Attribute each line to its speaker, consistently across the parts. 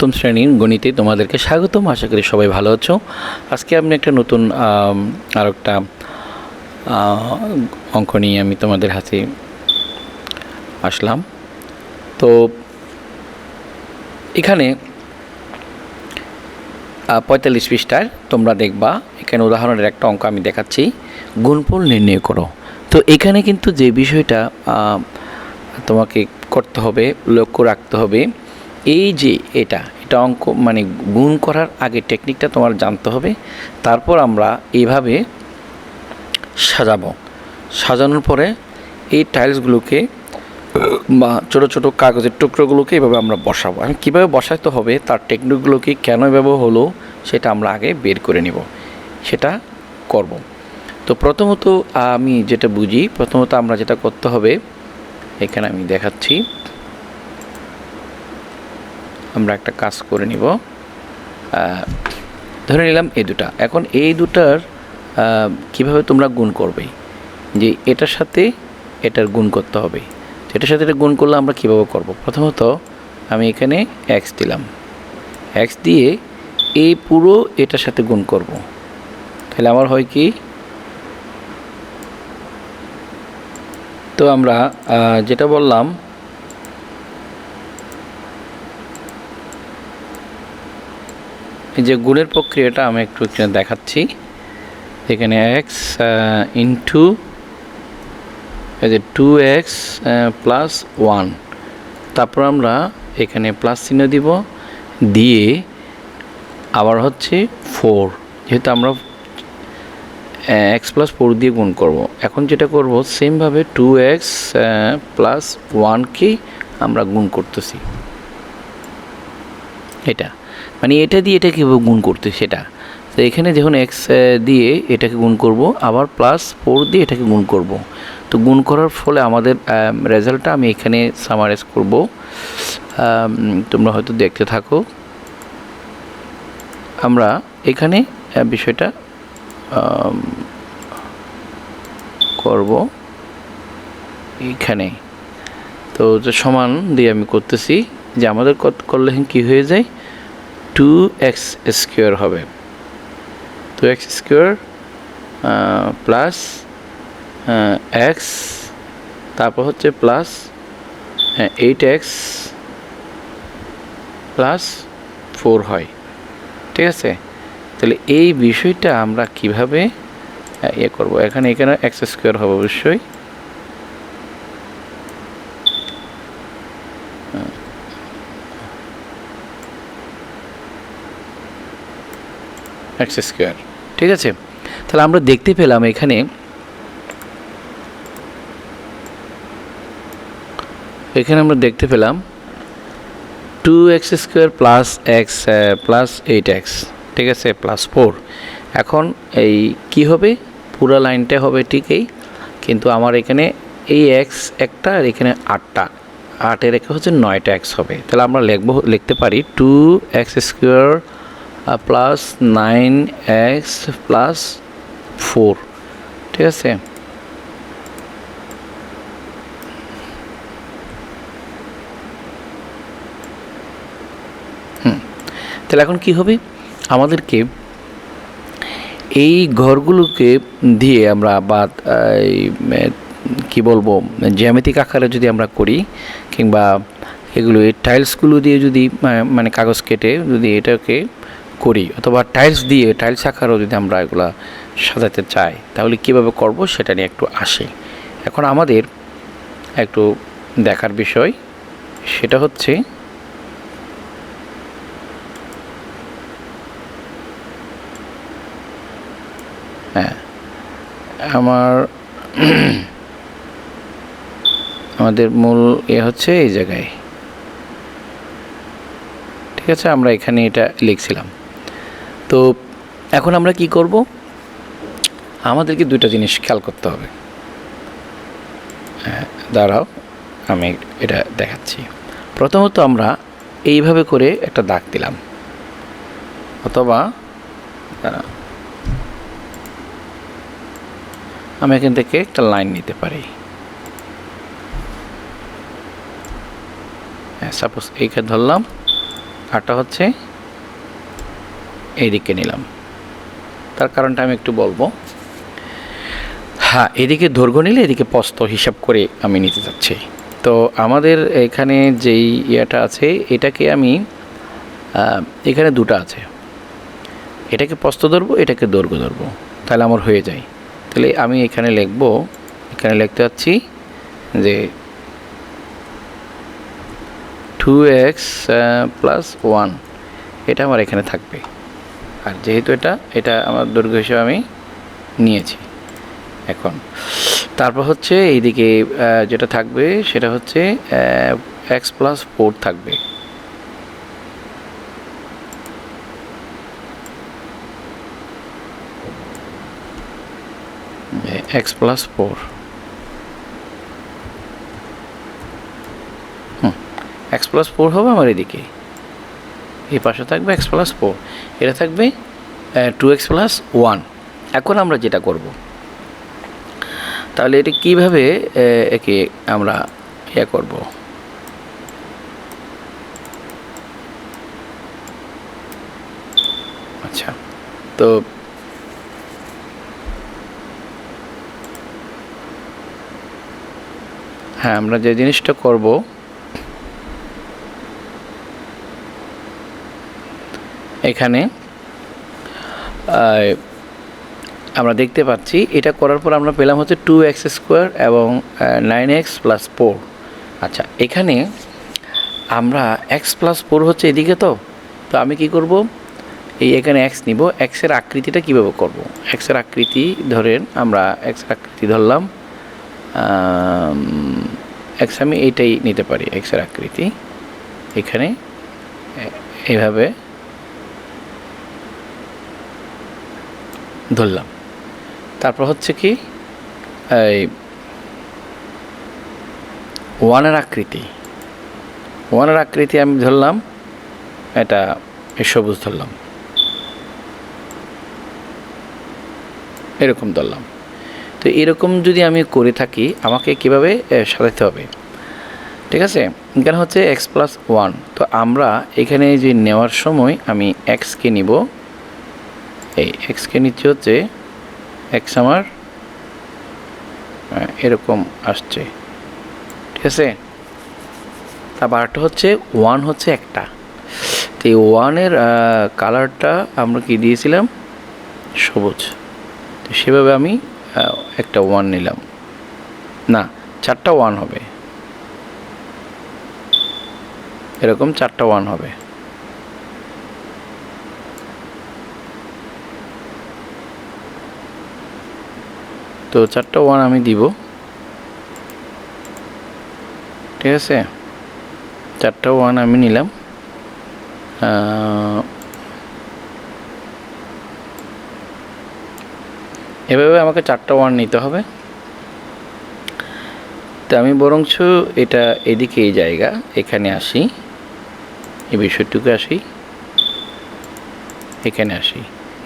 Speaker 1: প্রথম শ্রেণির গণিতে তোমাদেরকে স্বাগতম। আশা করি সবাই ভালো আছো। আজকে আমি একটা নতুন আর একটা অঙ্ক নিয়ে আমি তোমাদের হাতে আসলাম। তো এখানে পঁয়তাল্লিশ পৃষ্ঠার তোমরা দেখবা। এখানে উদাহরণের একটা অঙ্ক আমি দেখাচ্ছি। গুণফল নির্ণয় করো। তো এখানে কিন্তু যে বিষয়টা তোমাকে করতে হবে, লক্ষ্য রাখতে হবে এই যে এটা এটা অঙ্ক মানে গুণ করার আগে টেকনিকটা তোমার জানতে হবে। তারপর আমরা এইভাবে সাজাবো। সাজানোর পরে এই টাইলসগুলোকে বা ছোটো ছোটো কাগজের টুকরোগুলোকে এভাবে আমরা বসাবো। আমি কীভাবে বসাতে হবে, তার টেকনিকগুলোকে কেন এভাবে হলো, সেটা আমরা আগে বের করে নিব। সেটা করব। তো প্রথমত আমি যেটা বুঝি, প্রথমত আমরা যেটা করতে হবে, এখানে আমি দেখাচ্ছি। আমরা একটা কাজ করে নিব। ধরে নিলাম এই দুটা। এখন এই দুটার কীভাবে তোমরা গুণ করবে? যে এটার সাথে এটার গুণ করতে হবে। এটার সাথে এটা গুণ করলে আমরা কীভাবে করব? প্রথমত আমি এখানে এক্স দিলাম। এক্স দিয়ে এই পুরো এটার সাথে গুণ করব। তাহলে আমার হয় কি? তো আমরা যেটা বললাম যে গুণের প্রক্রিয়াটা আমি একটু এখানে দেখাচ্ছি। এখানে এক্স ইন্টু এই যে টু এক্স প্লাস ওয়ান তারপর আমরা এখানে প্লাস চিহ্ন দিব, দিয়ে আবার হচ্ছে ফোর যেহেতু আমরা এক্স প্লাস ফোর দিয়ে গুণ করব। এখন যেটা করব সেমভাবে টু এক্স প্লাস ওয়ানকেই আমরা গুণ করতেছি। এটা। মানে এটা দিয়ে এটা কীভাবে গুণ করতে সেটা। তো এখানে যখন এক্স দিয়ে এটাকে গুণ করব, আবার প্লাস ফোর দিয়ে এটাকে গুণ করব। তো গুণ করার ফলে আমাদের রেজাল্টটা আমি এখানে সামারাইজ করব। তোমরা হয়তো দেখতে থাকো। আমরা এখানে বিষয়টা করব এইখানে তো সমান দিয়ে আমি করতেছি, যে আমাদের কত করলে কী হয়ে যায়? টু এক্স স্কোয়ার হবে। Two x square plus x তারপর হচ্ছে plus eight x plus four হয়। ঠিক আছে? তাহলে এই বিষয়টা আমরা কীভাবে ইয়ে করব? এখানে এখানে এক্স স্কোয়ার হবে অবশ্যই। এক্স স্কোয়ার ঠিক আছে? তাহলে আমরা দেখতে পেলাম এখানে এখানে আমরা দেখতে পেলাম two x square plus x plus eight x ঠিক আছে? প্লাস ফোর এখন এই কি হবে? পুরো লাইনটা হবে ঠিকই কিন্তু আমার এখানে এই এক্স একটা আর এখানে আটটা। আটের একে হচ্ছে নয়টা এক্স হবে। তাহলে আমরা লিখব, লিখতে পারি two x square plus nine x plus four ঠিক আছে? হুম, তাহলে এখন কি হবে? আমাদেরকে এই ঘরগুলোকে দিয়ে আমরা বা কি বলব, জ্যামিতিক আকারে যদি আমরা করি, কিংবা এগুলো এই টাইলসগুলো দিয়ে যদি মানে কাগজ কেটে যদি এটাকে করি অথবা টাইলস দিয়ে টাইলস আকারেও যদি আমরা এগুলা সাজাতে চাই, তাহলে কীভাবে করব সেটা নিয়ে একটু আসে। এখন আমাদের একটু দেখার বিষয়, সেটা হচ্ছে হ্যাঁ আমার আমাদের মূল এ হচ্ছে এই জায়গায়। ঠিক আছে, আমরা এখানে এটা লিখছিলাম। তো এখন আমরা কি করব? আমাদেরকে দুইটা জিনিস খেয়াল করতে হবে। হ্যাঁ, দাঁড়াও আমি এটা দেখাচ্ছি। প্রথমত আমরা এইভাবে করে একটা দাগ দিলাম। অথবা আমি এখান থেকে একটা লাইন নিতে পারি। হ্যাঁ সাপোজ এইখানে ধরলাম আরটা হচ্ছে এইদিকে নিলাম। তার কারণটা আমি একটু বলব। হ্যাঁ এদিকে দৈর্ঘ্য নিলে এদিকে প্রস্থ হিসাব করে আমি নিতে চাচ্ছি তো আমাদের এখানে যেই ইয়েটা আছে, এটাকে আমি এখানে দুটো আছে। এটাকে প্রস্থ ধরবো, এটাকে দৈর্ঘ্য ধরবো। তাহলে আমার হয়ে যায়। তাহলে আমি এখানে লিখব, এখানে লিখতে যাচ্ছি যে টু এক্স প্লাস ওয়ান এটা আমার এখানে থাকবে। আর যেহেতু এটা এটা আমার দৈর্ঘ্য হিসেবে আমি নিয়েছি এখন। তারপর হচ্ছে এইদিকে যেটা থাকবে সেটা হচ্ছে এক্স প্লাস ফোর থাকবে। এক্স প্লাস ফোর হুম এক্স প্লাস ফোর হবে আমার এদিকে। এই পাশে থাকবে এক্স প্লাস ফোর এটা থাকবে টু এক্স প্লাস ওয়ান এখন আমরা যেটা করব, তাহলে এটা কীভাবে একে আমরা ইয়ে করব? আচ্ছা তো হ্যাঁ আমরা যে জিনিসটা করব এখানে। আমরা দেখতে পাচ্ছি, এটা করার পর আমরা পেলাম হচ্ছে টু এক্স স্কোয়ার এবং নাইন এক্স প্লাস ফোর আচ্ছা এখানে আমরা এক্স প্লাস ফোর হচ্ছে এদিকে তো? তো আমি কি করব? এই এখানে এক্স নিব। এক্সের আকৃতিটা কীভাবে করব? এক্সের আকৃতি ধরেন আমরা এক্সের আকৃতি ধরলাম। এক্স আমি এইটাই নিতে পারি এক্সের আকৃতি। এখানে, এ- ধরলাম। তারপর হচ্ছে কি, এই ওয়ানের আকৃতি। ওয়ানের আকৃতি আমি ধরলাম, এটা সবুজ ধরলাম। এরকম ধরলাম। তো এরকম যদি আমি করে থাকি, আমাকে কীভাবে সাজাতে হবে? ঠিক আছে? এখানে হচ্ছে এক্স প্লাস ওয়ান তো আমরা এখানে যে নেওয়ার সময় আমি এক্সকে নিব এই এক্সকে নিচ্ছে হচ্ছে এক্স আমার এরকম আসছে। ঠিক আছে? তারপর আরেকটা হচ্ছে ওয়ান হচ্ছে একটা। তো এই ওয়ানের কালারটা আমরা কি দিয়েছিলাম? সবুজ। তো সেভাবে আমি একটা ওয়ান নিলাম। না, চারটা ওয়ান হবে। এরকম চারটা ওয়ান হবে। তো চারটা ওয়ান আমি দিব। ঠিক আছে? চারটা ওয়ান আমি নিলাম। এভাবে আমাকে চারটা ওয়ান নিতে হবে। তো আমি বরঞ্চ এটা এদিকে এই জায়গা, এখানে আসি। এই বিষয়টুকু আসি। এখানে আসি।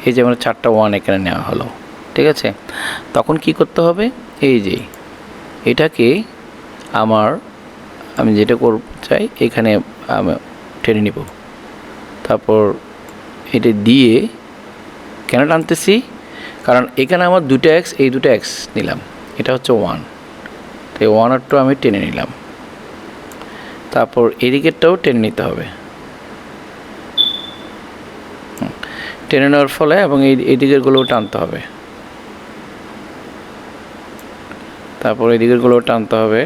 Speaker 1: এই যে আমার চারটা ওয়ান এখানে নেওয়া হলো। ঠিক আছে? তখন কি করতে হবে? এই যে, এটাকে আমার, আমি যেটা করতে চাই, এখানে আমি টেনে নিব। তারপর এটা দিয়ে কেন টানতেছি? কারণ এখানে আমার দুটো এক্স এই দুটো এক্স নিলাম। এটা হচ্ছে ওয়ান তো এই ওয়ান আর টু আমি টেনে নিলাম। তারপর এদিকেরটাও টেনে নিতে হবে। টেনে নেওয়ার ফলে এবং এই এদিকেরগুলোও টানতে হবে। তারপর এদিকেরগুলোও টানতে হবে।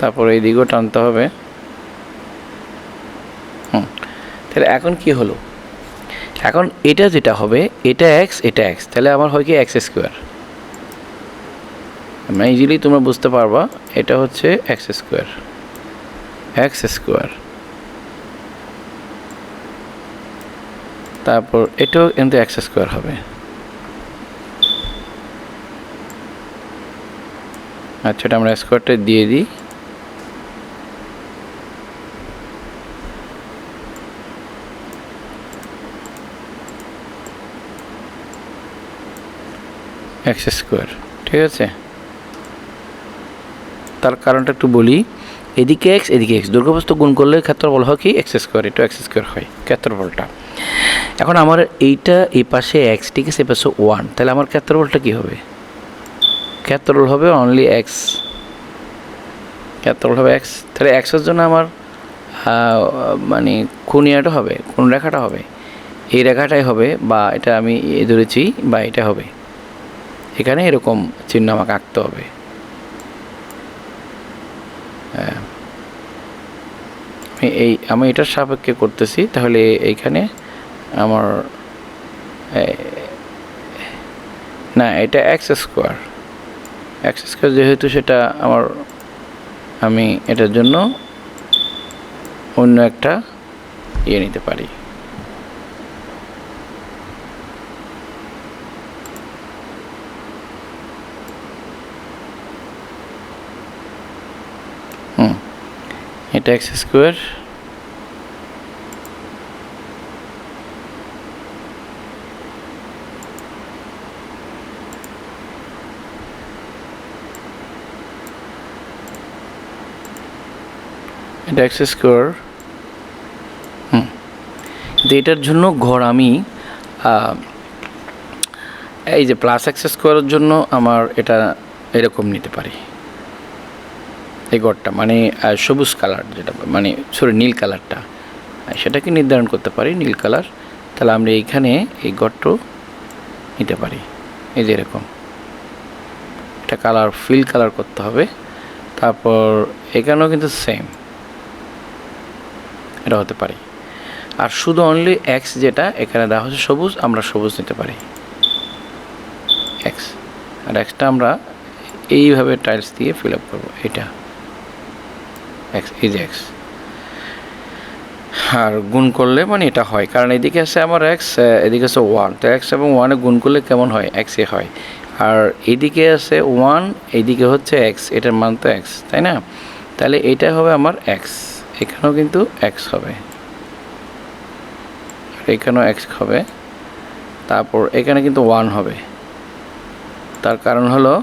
Speaker 1: তারপর এইদিকেও টানতে হবে। হুম, তাহলে এখন কি হলো? এখন এটা যেটা হবে, এটা এক্স এটা এক্স তাহলে আমার হয় কি এক্স স্কোয়ার মানে ইজিলি তোমরা বুঝতে পারবা, এটা হচ্ছে এক্স স্কোয়ার এক্স স্কোয়ার তারপর এটাও কিন্তু এক্স স্কোয়ার হবে। আচ্ছা এটা আমরা স্কোয়ারটা দিয়ে দিই। এক্স স্কোয়ার ঠিক আছে? তার কারণটা একটু বলি। এদিকে এক্স এদিকে এক্স দুর্গাবস্তু গুণ করলে ক্ষেত্রফল হয় কি? এক্স স্কোয়ার এটা এক্স স্কোয়ার হয়, ক্ষেত্রফলটা। এখন আমার এইটা, এই পাশে এক্স ঠিক আছে? এই পাশে ওয়ান তাহলে আমার ক্ষেত্রফলটা কী হবে? ক্ষেত্রফল হবে অনলি এক্স ক্ষেত্রফল হবে এক্স তাহলে এক্সের জন্য আমার মানে খুনিয়াটা হবে কোন রেখাটা হবে। এই রেখাটাই হবে বা এটা আমি এ ধরেছি বা এটা হবে। এখানে এরকম চিহ্ন আমাকে আঁকতে হবে। হ্যাঁ। এই, আমি এটার সাপেক্ষে করতেছি, তাহলে এইখানে আমার না, এটা এক্স স্কোয়ার এক্স স্কোয়ার যেহেতু সেটা আমার, আমি এটার জন্য অন্য একটা ইয়ে নিতে পারি। হুম, এটা এক্স স্কোয়ার এটা এক্স স্কোয়ার হুম, তো এটার জন্য ঘর আমি এই যে প্লাস এক্স স্কোয়ারের জন্য আমার এটা এরকম নিতে পারি। এই গড়টা মানে সবুজ কালার যেটা মানে সরি নীল কালারটা সেটাকে নির্ধারণ করতে পারি, নীল কালার তাহলে আমরা এইখানে এই গড়টা নিতে পারি। এই যে এরকম। এটা কালার ফিল কালার করতে হবে। তারপর এখানেও কিন্তু সেম এটা হতে পারে। আর শুধু অনলি এক্স যেটা, এখানে দেওয়া হচ্ছে সবুজ, আমরা সবুজ নিতে পারি। এক্স আর এক্সটা আমরা এইভাবে টাইলস দিয়ে ফিল আপ করব, এটা। এক্স যে এক্স আর গুণ করলে মানে এটা হয়, কারণ এদিকে আছে আমার এক্স এদিকে আছে ওয়ান তো এক্স এবং ওয়ানে গুণ করলে কেমন হয়? এক্সে হয়। আর এদিকে আছে ওয়ান এদিকে হচ্ছে এক্স এটার মান তো এক্স তাই না? তাহলে এটা হবে আমার এক্স এখানেও কিন্তু এক্স হবে। এখানেও এক্স হবে। তারপর এখানে কিন্তু ওয়ান হবে। তার কারণ হলো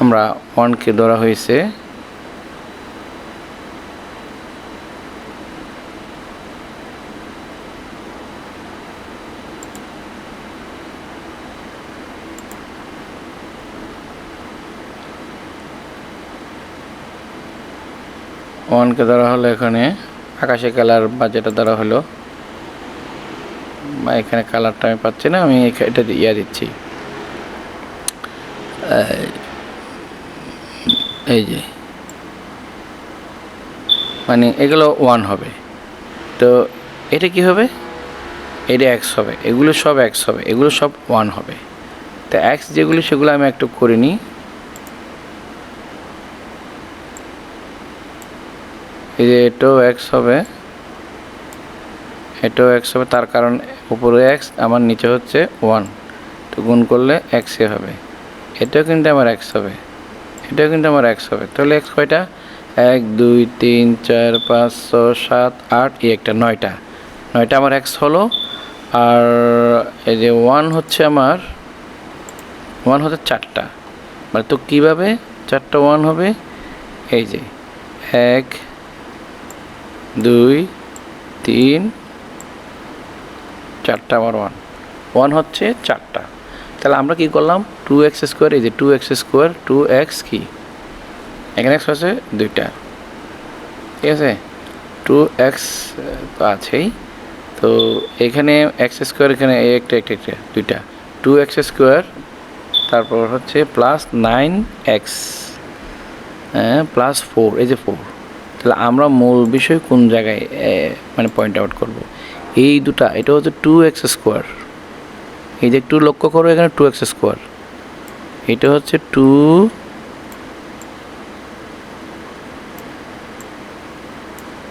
Speaker 1: আমরা ওয়ানকে ধরা হয়েছে ওয়ানকে ধরা হলো এখানে। আকাশে কালার বা যেটা ধরা হলো। বা এখানে কালারটা আমি পাচ্ছি না, আমি এটা ইয়া দিচ্ছি। এই যে। মানে এগুলো ওয়ান হবে। তো এটা কি হবে? এটা এক্স হবে। এগুলো সব এক্স হবে। এগুলো সব ওয়ান হবে। তো এক্স যেগুলো, সেগুলো আমি একটু করে নিই। এই যে এটাও এক্স হবে। এটাও এক্স হবে, তার কারণ উপরে এক্স আমার নিচে হচ্ছে ওয়ান তো গুণ করলে এক্সে হবে। এটাও কিন্তু আমার এক্স হবে। এটাও কিন্তু আমার এক্স হবে। তাহলে এক্স কয়টা? এক, দুই, তিন, চার, পাঁচ, ছয়, সাত, আট, এই একটা, নয়টা। নয়টা আমার এক্স হলো। আর এই যে ওয়ান হচ্ছে আমার ওয়ান হচ্ছে চারটা। মানে তো কীভাবে চারটা ওয়ান হবে? এই যে এক দুই, তিন, চারটা আমার ওয়ান ওয়ান হচ্ছে চারটা। তাহলে আমরা কি করলাম? টু এক্স স্কোয়ার এই যে two x square two x কি? এখানে এক্স আছে দুইটা। ঠিক আছে? টু এক্স তো আছেই। তো এখানে এক্স স্কোয়ার এখানে একটা একটা একটা, দুইটা। টু এক্স স্কোয়ার তারপর হচ্ছে প্লাস নাইন এক্স হ্যাঁ প্লাস ফোর এই যে ফোর তাহলে আমরা মূল বিষয় কোন জায়গায় মানে পয়েন্ট আউট করব? এই দুটা, এটা হচ্ছে টু এক্স স্কোয়ার এই যে একটু লক্ষ্য করো, এখানে টু এক্স স্কোয়ার এটা হচ্ছে টু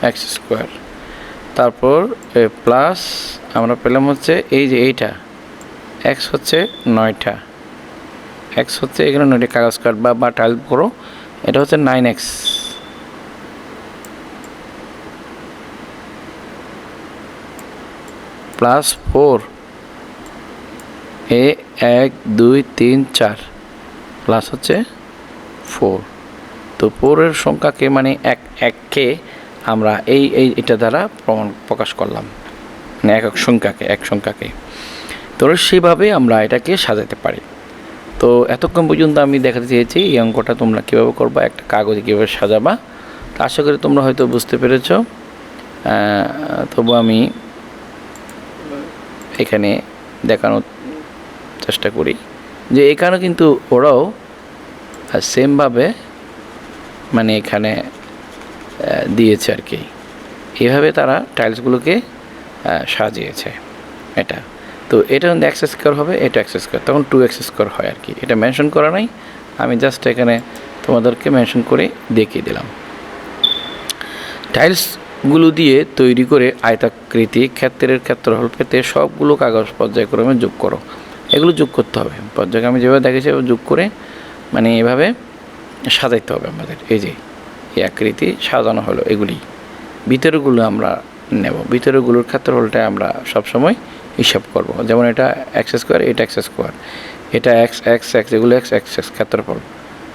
Speaker 1: এক্স স্কোয়ার তারপর প্লাস আমরা পেলাম হচ্ছে এই যে এইটা। এক্স হচ্ছে নয়টা। এক্স হচ্ছে এখানে নয়টা কাগজ কাটবা বা টাইল করো। এটা হচ্ছে নাইন এক্স প্লাস ফোর। এ এক, দুই, তিন, চার। প্লাস হচ্ছে ফোর। তো পৌরের সংখ্যাকে মানে এক, এককে আমরা এই এই, এটা দ্বারা প্রমাণ প্রকাশ করলাম। মানে এক এক সংখ্যাকে এক সংখ্যাকে। তো সেভাবে আমরা এটাকে সাজাতে পারি। তো এতক্ষণ পর্যন্ত আমি দেখাতে চেয়েছি এই অঙ্কটা তোমরা কীভাবে করবা, একটা কাগজে কীভাবে সাজাবা। তা আশা করি তোমরা হয়তো বুঝতে পেরেছ। তবু আমি এখানে দেখানোর চেষ্টা করি। যে এখানে কিন্তু ওরাও সেমভাবে মানে এখানে দিয়েছে আর কি। এভাবে তারা টাইলসগুলোকে সাজিয়েছে এটা। তো এটা যদি এক্স স্কোয়ার হবে, এটা এক্স স্কোয়ার তখন টু এক্স স্কোয়ার হয় আর কি। এটা মেনশন করা নাই, আমি জাস্ট এখানে তোমাদেরকে মেনশন করে দেখিয়ে দিলাম। টাইলসগুলো দিয়ে তৈরি করে আয়তাকৃতি ক্ষেত্রের ক্ষেত্রফল পেতে সবগুলো কাগজ পর্যায়ক্রমে যোগ করো। এগুলো যোগ করতে হবে। পর্যায়ক্রমে যেভাবে দেখেছি যোগ করে মানে এভাবে সাজাইতে হবে আমাদের। এই যে, এই আকৃতি সাজানো হলো এগুলি। ভিতরেগুলো আমরা নেব। ভিতরেগুলোর ক্ষেত্রফলটা আমরা সবসময় হিসাব করব। যেমন এটা এক্স স্কোয়ার এটা এক্স স্কোয়ার এটা এক্স এক্স এক্স এগুলো এক্স এক্স এক্স ক্ষেত্রফল।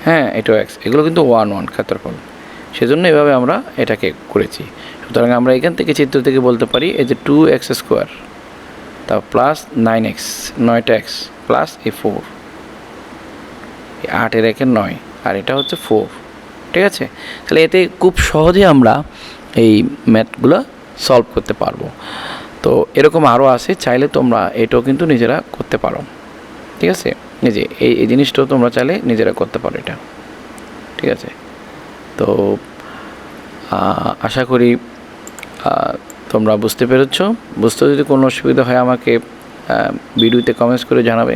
Speaker 1: হ্যাঁ এটাও এক্স এগুলো কিন্তু ওয়ান ওয়ান ক্ষেত্রফল। সেজন্য এভাবে আমরা এটাকে করেছি। সুতরাং আমরা এখান থেকে চিত্র থেকে বলতে পারি এই যে টু এক্স স্কোয়ার তা প্লাস নাইন এক্স নয়টা এক্স প্লাস এ ফোর আটের একের নয়, আর এটা হচ্ছে ফোর ঠিক আছে? তাহলে এতে খুব সহজে আমরা এই ম্যাথগুলো সলভ করতে পারব। তো এরকম আরও আছে, চাইলে তোমরা এটাও কিন্তু নিজেরা করতে পারো। ঠিক আছে? যে, এই এই জিনিসটাও তোমরা চাইলে নিজেরা করতে পারো এটা। ঠিক আছে? তো আশা করি তোমরা বুঝতে পেরেছ। বুঝতে যদি কোনো অসুবিধা হয় আমাকে ভিডিওতে কমেন্টস করে জানাবে।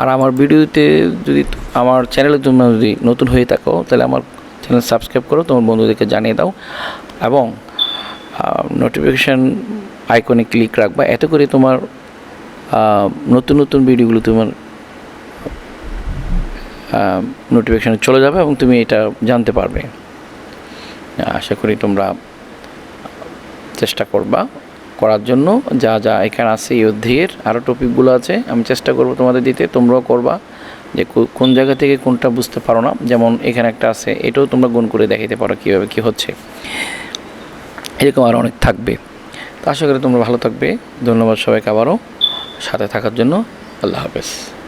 Speaker 1: আর আমার ভিডিওতে যদি আমার চ্যানেলে জন্য যদি নতুন হয়ে থাকো, তাহলে আমার চ্যানেল সাবস্ক্রাইব করো, তোমার বন্ধুদেরকে জানিয়ে দাও। এবং নোটিফিকেশান আইকনে ক্লিক রাখবা। এত করে তোমার নতুন নতুন ভিডিওগুলো তোমার নোটিফিকেশানে চলে যাবে এবং তুমি এটা জানতে পারবে। আশা করি তোমরা চেষ্টা করবা, করার জন্য যা যা এখানে আছে, এই অধ্যায়ের আরও টপিকগুলো আছে, আমি চেষ্টা করব তোমাদের দিতে, তোমরাও করবা, যে কোন জায়গা থেকে কোনটা বুঝতে পারো না, যেমন এখানে একটা আছে, এটাও তোমরা গুণ করে দেখাতে পারো কীভাবে কী হচ্ছে। এরকম আরও অনেক থাকবে। তো আশা করি তোমরা ভালো থাকবে। ধন্যবাদ সবাইকে আবারও সাথে থাকার জন্য। আল্লাহ হাফেজ।